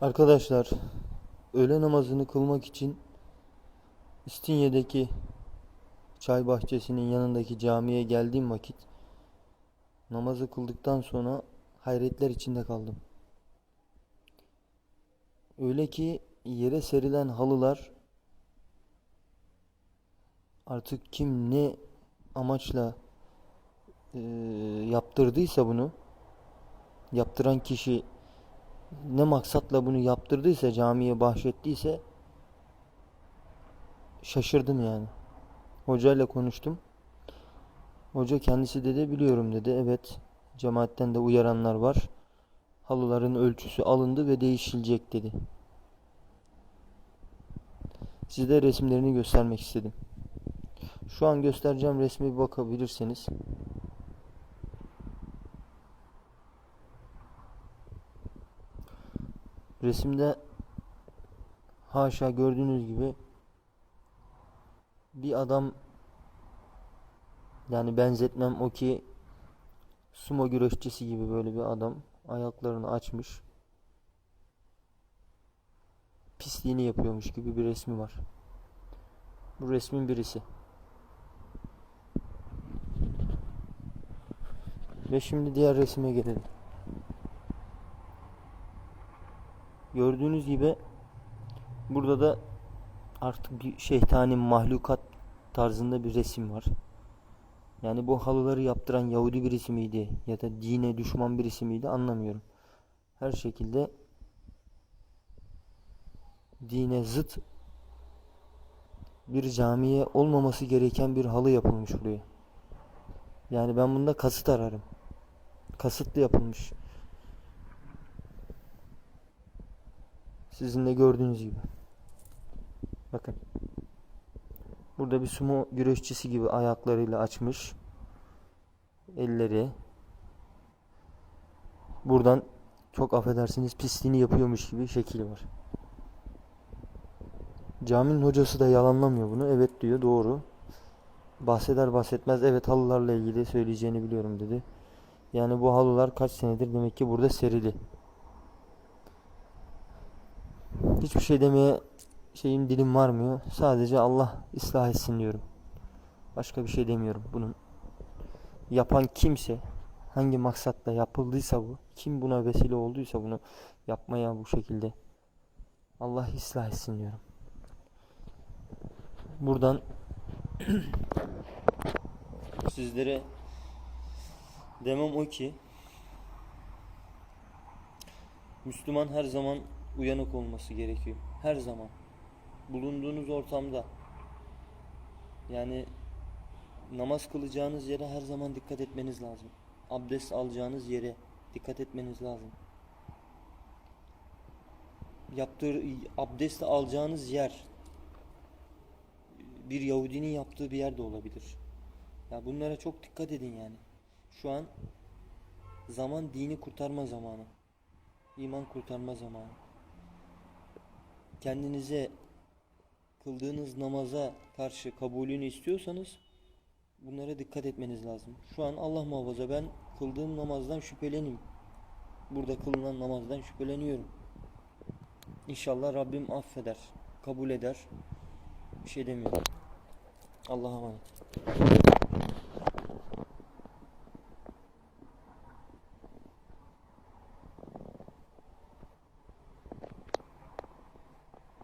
Arkadaşlar, öğle namazını kılmak için İstinye'deki çay bahçesinin yanındaki camiye geldiğim vakit namazı kıldıktan sonra hayretler içinde kaldım. Öyle ki yere serilen halılar artık kim ne amaçla eee, yaptırdıysa bunu yaptıran kişi ne maksatla bunu yaptırdıysa camiye bahşettiyse şaşırdım yani. Hocayla konuştum. Hoca kendisi dedi biliyorum dedi. Evet cemaatten de uyaranlar var. Halıların ölçüsü alındı ve değişilecek dedi. Size resimlerini göstermek istedim. Şu an göstereceğim resme bir bakabilirseniz. Resimde haşa gördüğünüz gibi bir adam yani benzetmem o ki sumo güreşçisi gibi böyle bir adam ayaklarını açmış pisliğini yapıyormuş gibi bir resmi var. Bu resmin birisi. Ve şimdi diğer resime gelelim. Gördüğünüz gibi burada da artık bir şeytani mahlukat tarzında bir resim var. Yani bu halıları yaptıran Yahudi birisi miydi ya da dine düşman birisi miydi anlamıyorum. Her şekilde dine zıt bir camiye olmaması gereken bir halı yapılmış buraya. Yani ben bunda kasıt ararım. Kasıtlı yapılmış. Sizin de gördüğünüz gibi. Bakın. Burada bir sumo güreşçisi gibi ayaklarıyla açmış. Elleri. Buradan çok affedersiniz pisliğini yapıyormuş gibi şekil var. Caminin hocası da yalanlamıyor bunu. Evet diyor doğru. Bahseder bahsetmez evet halılarla ilgili söyleyeceğini biliyorum dedi. Yani bu halılar kaç senedir demek ki burada serili. Hiçbir şey demeye şeyim dilim varmıyor. Sadece Allah ıslah etsin diyorum. Başka bir şey demiyorum. Bunun yapan kimse hangi maksatla yapıldıysa bu kim buna vesile olduysa bunu yapmaya bu şekilde Allah ıslah etsin diyorum. Buradan sizlere demem o ki Müslüman her zaman uyanık olması gerekiyor. Her zaman. Bulunduğunuz ortamda. Yani namaz kılacağınız yere her zaman dikkat etmeniz lazım. Abdest alacağınız yere dikkat etmeniz lazım. Yaptır, abdest alacağınız yer bir Yahudinin yaptığı bir yer de olabilir. Ya bunlara çok dikkat edin yani. Şu an zaman dini kurtarma zamanı. İman kurtarma zamanı. Kendinize kıldığınız namaza karşı kabulünü istiyorsanız bunlara dikkat etmeniz lazım. Şu an Allah muhafaza ben kıldığım namazdan şüphelenim. Burada kılınan namazdan şüpheleniyorum. İnşallah Rabbim affeder, kabul eder. Bir şey demiyorum. Allah'a emanet.